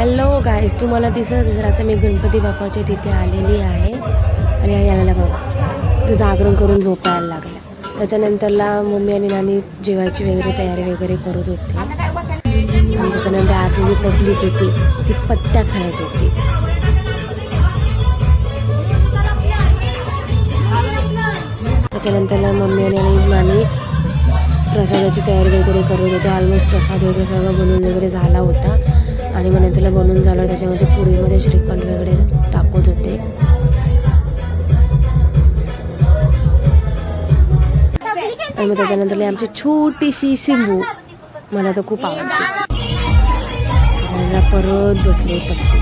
Hello guys तुम्हाला दिसत असेल आता मी गणपती बाप्पाच्या तिथे आलेली आहे. आणि यायला बाबा तो जागरण करून झोपायला लागला. त्याच्यानंतरला मम्मी आणि नानी जेवायची वगैरे तयारी वगैरे करत होते. आणि त्याच्यानंतर आधी जी पब्लिक होती ती पत्त्या खाण्यात होती. त्याच्यानंतरला मम्मी आणि आणि नानी प्रसादाची तयारी वगैरे करत होते. ऑलमोस्ट प्रसाद वगैरे सगळं बनवून वगैरे झाला होता. आणि मग त्याला बनवून झालं. त्याच्यामध्ये पुरीमध्ये श्रीखंड वगैरे टाकत होते. आणि मग त्याच्यानंतर आमची छोटीशी शिंबू. मला तर खूप आवडते. परत बसले पत्ते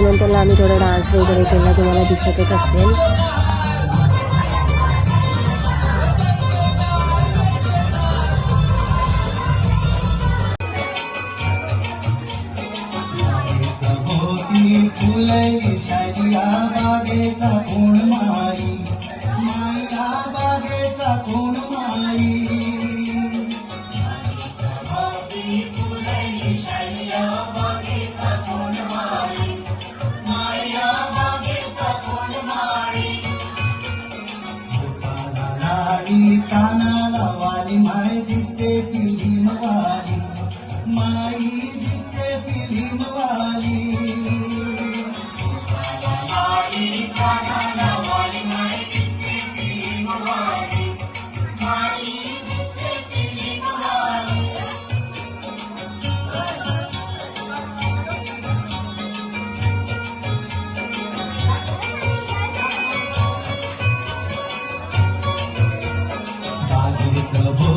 त्याच्यानंतर आम्ही थोडा डान्स वगैरे केला तुम्हाला दिसतच असेल होती फुलई शालिया बागेचा कोण माई माया बागेचा कोण माई వాలి కానాల వాలి మహది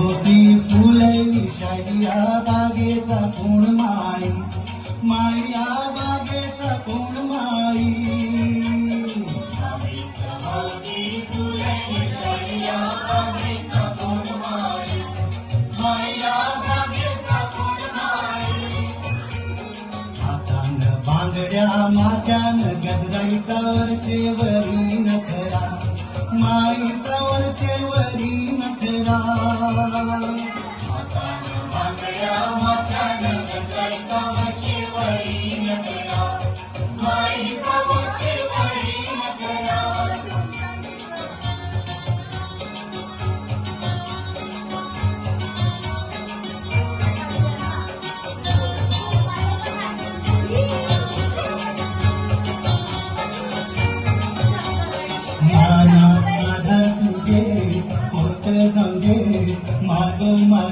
होती फुलैली फुलई बागेचा कोण माई माया बागेचा कोण माई हातान बांगड्या माथ्यान गजराईचा वरचे वरी नखरा. माईचा वरचे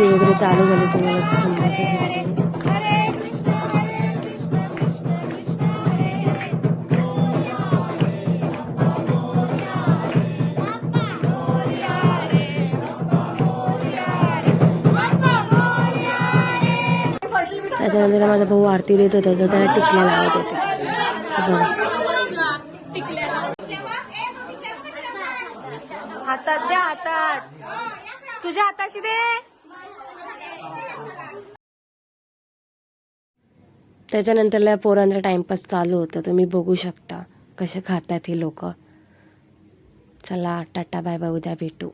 आरती वगैरे चालू झाली तुम्हाला समजायचंच असेल त्याच्यानंतर माझा भाऊ आरती देत होता तर त्याला टिकल्या लावत होते हे बघा. हातात द्या हातात. तुझ्या हाताशी दे. त्याच्यानंतरला पोरांचा टाइमपास चालू होतं. तुम्ही बघू शकता कसे खातात हे लोक. चला टाटा बाय बाय उद्या भेटू.